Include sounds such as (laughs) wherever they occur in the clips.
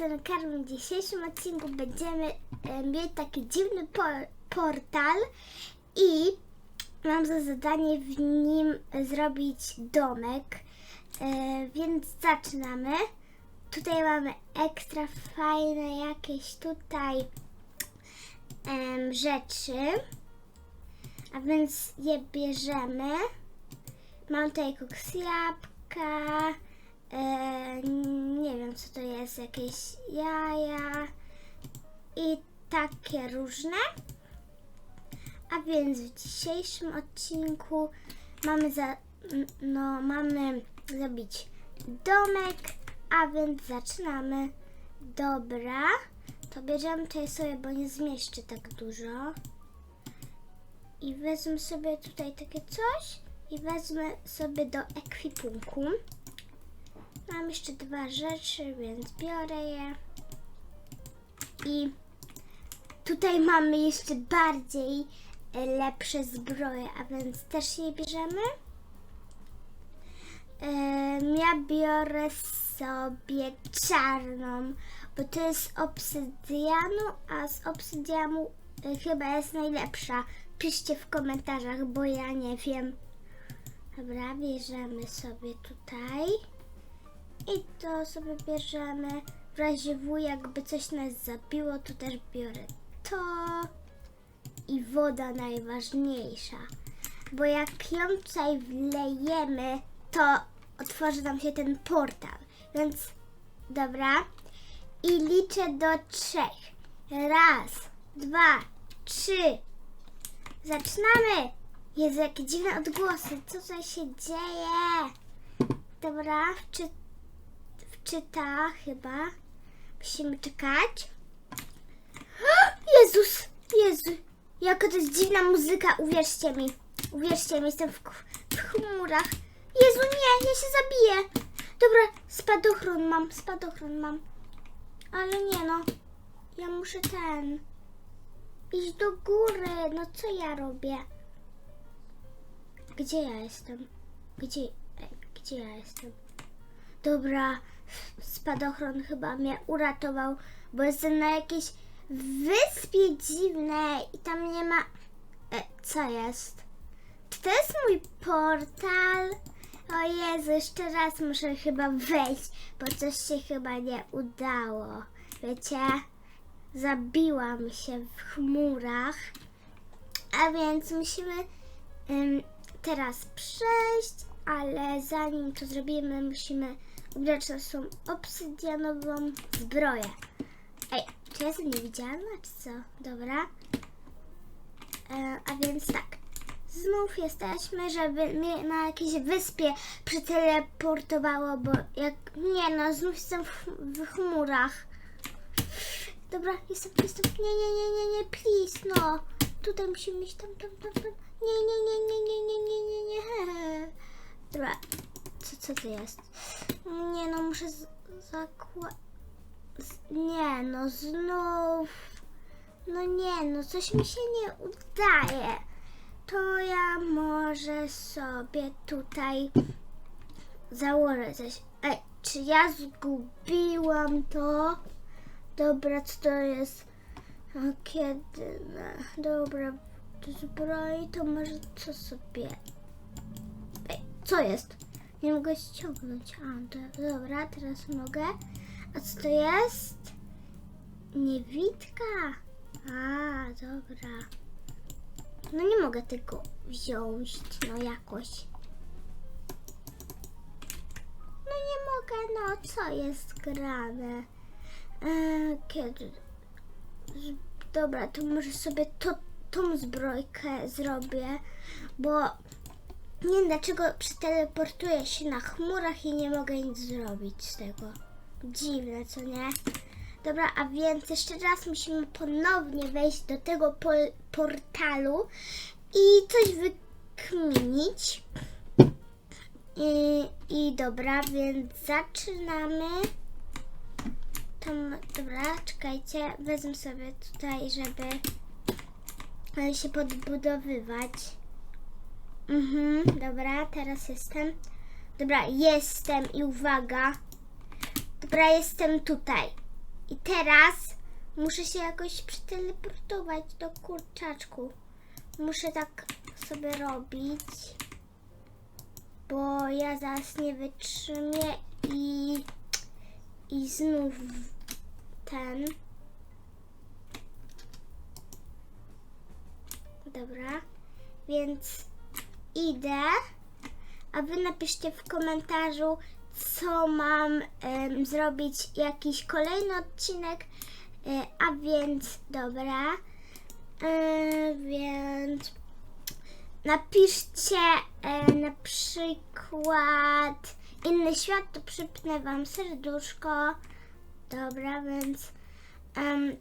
Karmen. W dzisiejszym odcinku będziemy e, mieć taki dziwny por- portal i mam za zadanie w nim zrobić domek, e, więc zaczynamy. Tutaj mamy ekstra fajne jakieś tutaj rzeczy, a więc je bierzemy. Mam tutaj koks jabłka, e, nie wiem co to jest, jakieś jaja i takie różne. A więc w dzisiejszym odcinku mamy za, no, mamy zrobić domek, a więc zaczynamy. Dobra, to bierzemy tutaj sobie, bo nie zmieszczę tak dużo. I wezmę sobie tutaj takie coś i wezmę sobie do ekwipunku. Mam jeszcze dwa rzeczy, więc biorę je. I tutaj mamy jeszcze bardziej e, lepsze zbroje, a więc też je bierzemy. Em, Ja biorę sobie czarną, bo to jest obsydianu, a z obsydianu e, chyba jest najlepsza. Piszcie w komentarzach, bo ja nie wiem. Dobra, bierzemy sobie tutaj. I to sobie bierzemy. W razie W, jakby coś nas zabiło, to też biorę to. I woda najważniejsza. Bo jak ją tutaj wlejemy, to otworzy nam się ten portal. Więc dobra. I liczę do trzech. Raz, dwa, trzy. Zaczynamy! Jezu, jakie dziwne odgłosy. Co tutaj się dzieje? Dobra, wczy, wczyta chyba. Musimy czekać. Jezus! Jezu! Jaka to jest dziwna muzyka, uwierzcie mi. Uwierzcie mi, jestem w, w chmurach. Jezu, nie, ja się zabiję. Dobra, spadochron mam, spadochron mam. Ale nie no, ja muszę ten... Iść do góry, no co ja robię? Gdzie ja jestem? Gdzie, e, gdzie ja jestem? Dobra, spadochron chyba mnie uratował, bo jestem na jakiejś wyspie dziwnej i tam nie ma... E, co jest? Czy to jest mój portal? O Jezu, jeszcze raz muszę chyba wejść, bo coś się chyba nie udało. Wiecie? Zabiłam się w chmurach. A więc musimy teraz przejść, ale zanim to zrobimy, musimy ubrać naszą obsydianową zbroję. Ej, czy ja jestem niewidzialna, czy co? Dobra. E, a więc tak. Znów jesteśmy, żeby mnie na jakiejś wyspie przeteleportowało, bo jak... Nie no, znów jestem w, w chmurach. Dobra, jestem, jestem. Nie, nie, nie, nie, nie, please, no. Tutaj musimy iść tam, tam, tam, tam. Nie, nie, nie, nie, nie, nie, nie, nie, nie. Dobra, co, to jest? Nie no, muszę zakładać. Nie no, znów. No nie no, coś mi się nie udaje. To ja może sobie tutaj założę coś. Ej, czy ja zgubiłam to? Dobra, co to jest? Kiedy? no, Dobra, do zbroi to może co sobie... Ej, co jest? Nie mogę ściągnąć. A, do, dobra, teraz mogę. A co to jest? Niewitka. A, dobra. No nie mogę tego wziąć, no jakoś. No nie mogę, no co jest grane? Eee, kiedy... Dobra, to może sobie to, tą zbrojkę zrobię, bo nie wiem dlaczego przeteleportuję się na chmurach i nie mogę nic zrobić z tego. Dziwne, co nie? Dobra, a więc jeszcze raz musimy ponownie wejść do tego pol- portalu i coś wykminić. I, I dobra, więc zaczynamy. Tam, dobra, czekajcie, wezmę sobie tutaj, żeby się podbudowywać. Mhm, dobra, teraz jestem. Dobra, jestem i uwaga. Dobra, jestem tutaj. I teraz muszę się jakoś przeteleportować do kurczaczku. Muszę tak sobie robić, bo ja zaraz nie wytrzymię i, i znów ten. Dobra, więc idę, a wy napiszcie w komentarzu, co mam em, zrobić, jakiś kolejny odcinek, e, a więc dobra, e, więc napiszcie e, na przykład inny świat, to przypnę wam serduszko, dobra, więc em,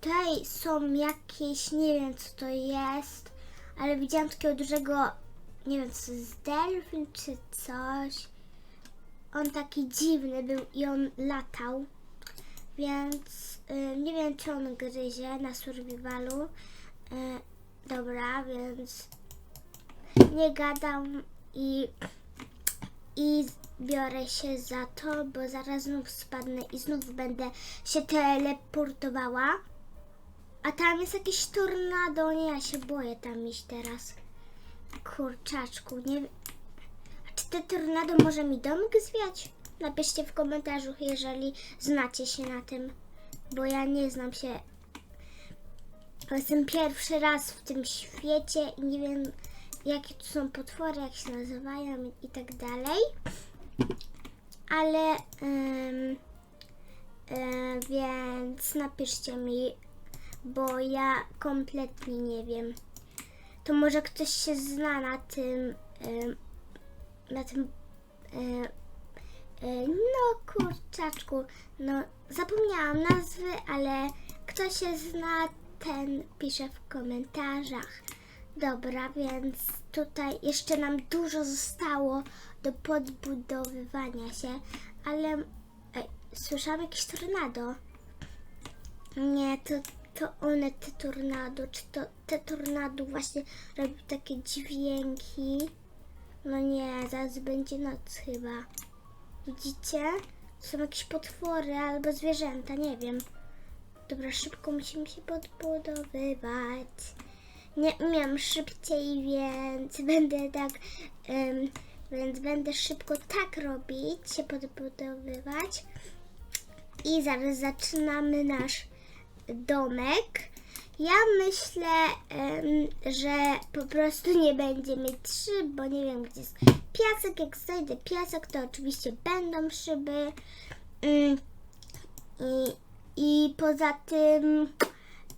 tutaj są jakieś, nie wiem co to jest, ale widziałam takiego dużego, nie wiem co jest delfin czy coś. On taki dziwny był i on latał, więc y, nie wiem czy on gryzie na survivalu. Y, dobra, więc nie gadam i, i biorę się za to, bo zaraz znów spadnę i znów będę się teleportowała. A tam jest jakieś tornado, nie, ja się boję tam iść teraz. Kurczaczku, nie czy te tornado może mi domek zwiać? Napiszcie w komentarzu, jeżeli znacie się na tym, bo ja nie znam się. Jestem pierwszy raz w tym świecie i nie wiem, jakie tu są potwory, jak się nazywają i, tak dalej. Ale, więc napiszcie mi, bo ja kompletnie nie wiem. To może ktoś się zna na tym, na tym, no kurczaczku, no zapomniałam nazwy, ale kto się zna, ten pisze w komentarzach. Dobra, więc tutaj jeszcze nam dużo zostało do podbudowywania się, ale ej, słyszałam jakieś tornado. Nie, to, to one te tornado, czy to te tornado właśnie robią takie dźwięki. No nie, zaraz będzie noc chyba. Widzicie? To są jakieś potwory albo zwierzęta, nie wiem. Dobra, szybko musimy się podbudowywać. Nie umiem szybciej, więc (laughs) będę tak, em, więc będę szybko tak robić, się podbudowywać. I zaraz zaczynamy nasz domek. Ja myślę, że po prostu nie będzie mieć szyb, bo nie wiem gdzie jest piasek. Jak znajdę piasek, to oczywiście będą szyby. Mm, I, i poza tym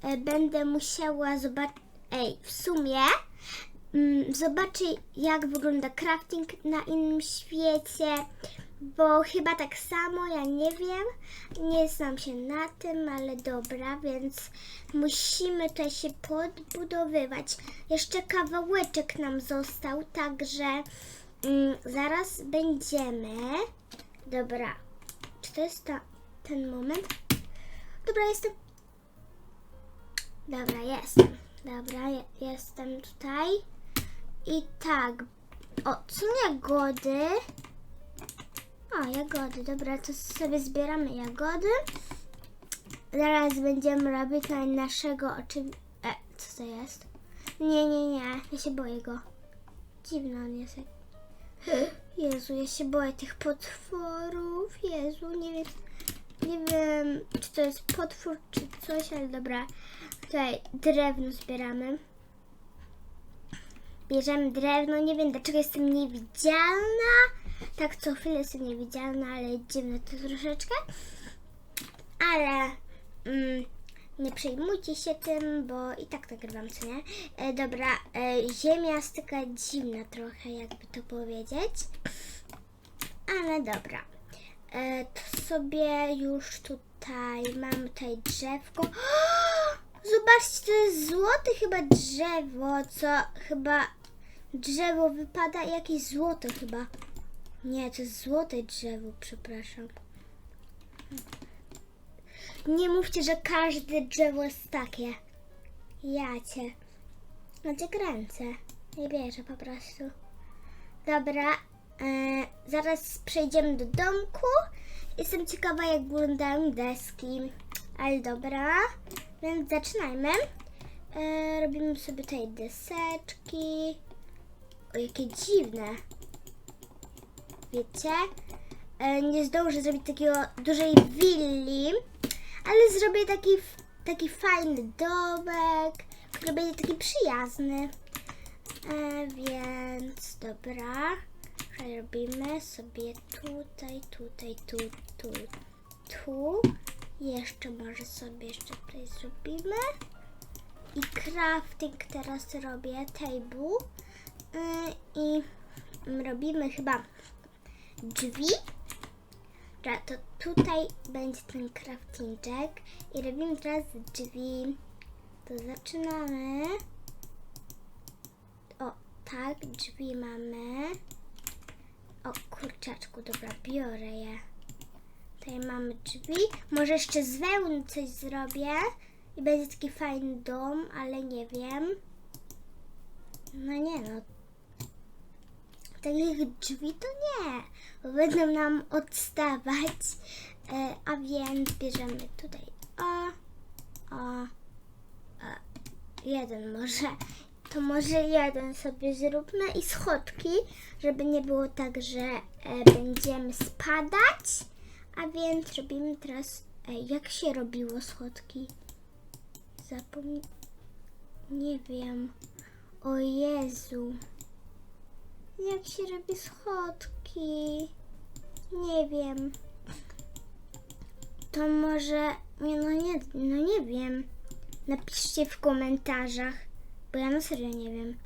e, będę musiała zobaczyć. Ej, w sumie mm, zobaczę, jak wygląda crafting na innym świecie, bo chyba tak samo, ja nie wiem, nie znam się na tym, ale dobra, więc musimy tutaj się podbudowywać. Jeszcze kawałeczek nam został, także mm, zaraz będziemy. Dobra, czy to jest ta, ten moment? Dobra, jestem. Dobra, jestem. Dobra, je, jestem tutaj. I tak. O, co jagody? O, jagody. Dobra, to sobie zbieramy jagody. Zaraz będziemy robić na naszego oczywiście. E, co to jest? Nie, nie, nie. Ja się boję go. Dziwny on jest. (laughs) Jezu, ja się boję tych potworów. Jezu, nie wiem. Nie wiem, czy to jest potwór, czy coś, ale dobra. Tutaj drewno zbieramy. Bierzemy drewno. Nie wiem, dlaczego jestem niewidzialna. Tak co chwilę jestem niewidzialna, ale dziwne to troszeczkę. Ale mm, nie przejmujcie się tym, bo i tak nagrywam, co nie? E, dobra, e, ziemia jest taka dziwna trochę, jakby to powiedzieć. Ale dobra. E, to sobie już tutaj mamy tutaj drzewko. (gasps) Zobaczcie, to jest złote chyba drzewo, co chyba drzewo wypada jakieś złoto chyba. Nie, to jest złote drzewo, przepraszam. Nie mówcie, że każde drzewo jest takie. Ja cię. No cię kręcę. Nie bierze po prostu. Dobra, e, zaraz przejdziemy do domku. Jestem ciekawa, jak wyglądają deski. Ale dobra, więc zaczynajmy. E, robimy sobie tutaj deseczki. O, jakie dziwne. Wiecie? E, nie zdążę zrobić takiego dużej willi, ale zrobię taki, taki fajny domek, który będzie taki przyjazny. E, więc dobra, robimy sobie tutaj, tutaj, tu, tu, tu. Jeszcze może sobie jeszcze tutaj zrobimy. I crafting teraz robię table. E, I robimy chyba drzwi. Dobra, to tutaj będzie ten craftingczek i robimy teraz drzwi. To zaczynamy. O, tak, drzwi mamy. O, kurczaczku, dobra, biorę je. Tutaj mamy drzwi. Może jeszcze z wełny coś zrobię i będzie taki fajny dom, ale nie wiem. No nie no. Takich drzwi to nie, bo będą nam odstawać. E, a więc bierzemy tutaj o, o, e, jeden może. To może jeden sobie zróbmy i schodki, żeby nie było tak, że e, będziemy spadać. A więc robimy teraz, e, jak się robiło schodki? Zapomnij, nie wiem. O Jezu. Jak się robi schodki? Nie wiem. To może. Nie, no nie, no nie wiem. Napiszcie w komentarzach, bo ja na serio nie wiem.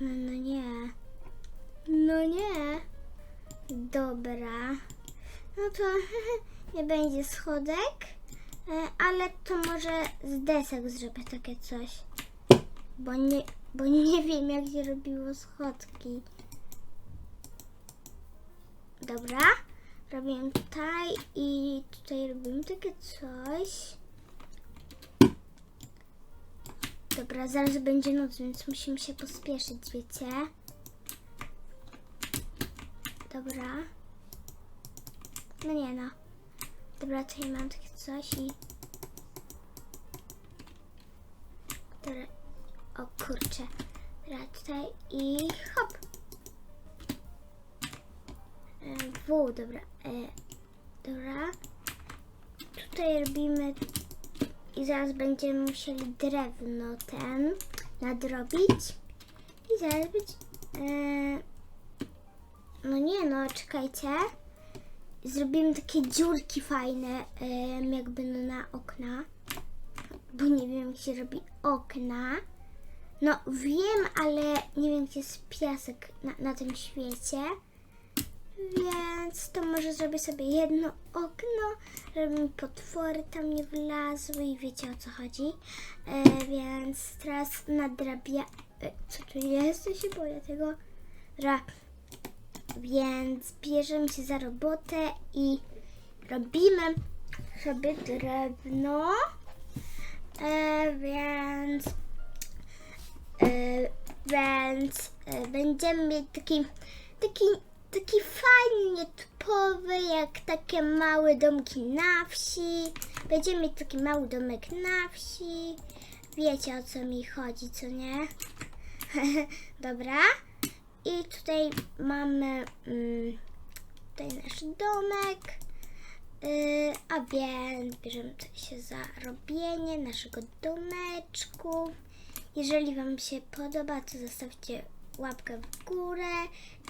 No, no nie. No nie. Dobra. No to (laughs) nie będzie schodek, e, ale to może z desek zrobię takie coś. Bo nie, bo nie wiem, jak się robiło schodki. Dobra, robię tutaj i tutaj robimy takie coś. Dobra, zaraz będzie noc, więc musimy się pospieszyć, wiecie. Dobra. No nie no. Dobra, tutaj mam takie coś i... Dobra. O kurczę. Tutaj i hop. E, W, dobra. E, dobra. Tutaj robimy i zaraz będziemy musieli drewno ten nadrobić. I zaraz być... E, no nie no, czekajcie. Zrobimy takie dziurki fajne, em, jakby no na okna. Bo nie wiem, jak się robi okna. No wiem, ale nie wiem, gdzie jest piasek na, na tym świecie. Więc to może zrobię sobie jedno okno, żeby mi potwory tam nie wlazły i wiecie o co chodzi. E, więc teraz nadrabia... E, co tu jest? Ja się boję tego. Dobra. Więc bierzemy się za robotę i robimy sobie drewno. E, więc więc e, będziemy mieć taki, taki, taki fajny, typowy, jak takie małe domki na wsi. Będziemy mieć taki mały domek na wsi. Wiecie o co mi chodzi, co nie? (laughs) Dobra. I tutaj mamy mm, tutaj nasz domek. Yy, a więc bierzemy się za robienie naszego domeczku. Jeżeli Wam się podoba, to zostawcie łapkę w górę.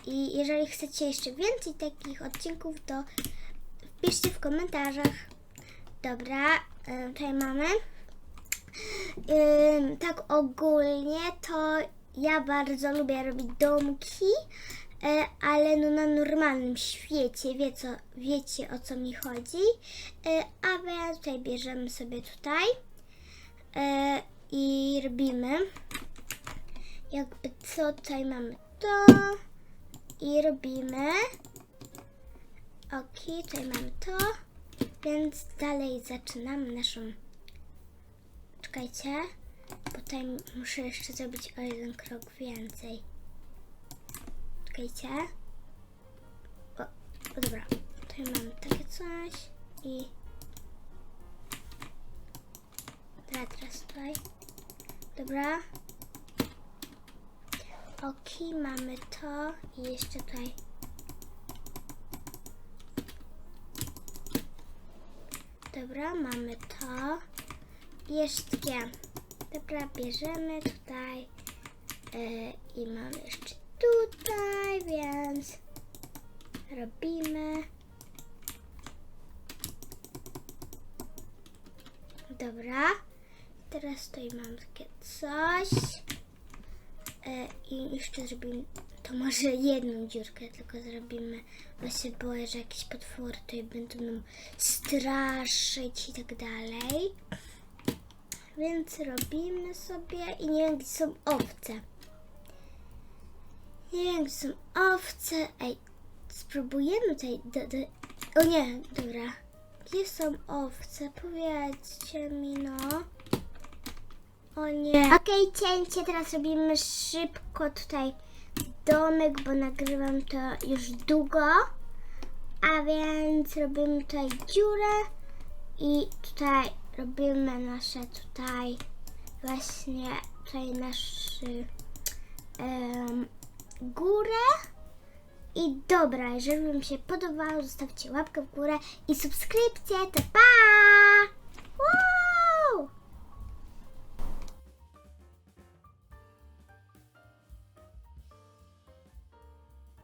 I jeżeli chcecie jeszcze więcej takich odcinków, to wpiszcie w komentarzach. Dobra, yy, tutaj mamy. Tak ogólnie to ja bardzo lubię robić domki, e, ale no na normalnym świecie, wie co, wiecie o co mi chodzi. E, a więc tutaj bierzemy sobie tutaj e, i robimy. Jakby co tutaj mamy to i robimy. Ok, tutaj mamy to, więc dalej zaczynamy naszą Czekajcie, bo tutaj muszę jeszcze zrobić o jeden krok więcej. Czekajcie. O, o dobra, tutaj mamy takie coś i teraz tutaj. Dobra. Oki, mamy to i jeszcze tutaj. Dobra, mamy to. Jeszcze. Dobra, bierzemy tutaj. E, I mamy jeszcze tutaj, więc robimy. Dobra. Teraz tutaj mam takie coś. E, I jeszcze zrobimy to może jedną dziurkę tylko zrobimy, bo się boję, że jakieś potwory tutaj będą nam straszyć i tak dalej. Więc robimy sobie i nie wiem, gdzie są owce. Nie wiem, gdzie są owce. Ej, spróbujemy tutaj. Do, do... O nie, dobra. Gdzie są owce? Powiedzcie mi, no. O nie. Okej, cięcie. Teraz robimy szybko tutaj domek, bo nagrywam to już długo. A więc robimy tutaj dziurę i tutaj robimy nasze tutaj właśnie tutaj nasz em, górę. I dobra, jeżeli Wam się podobało, zostawcie łapkę w górę i subskrypcję, to pa!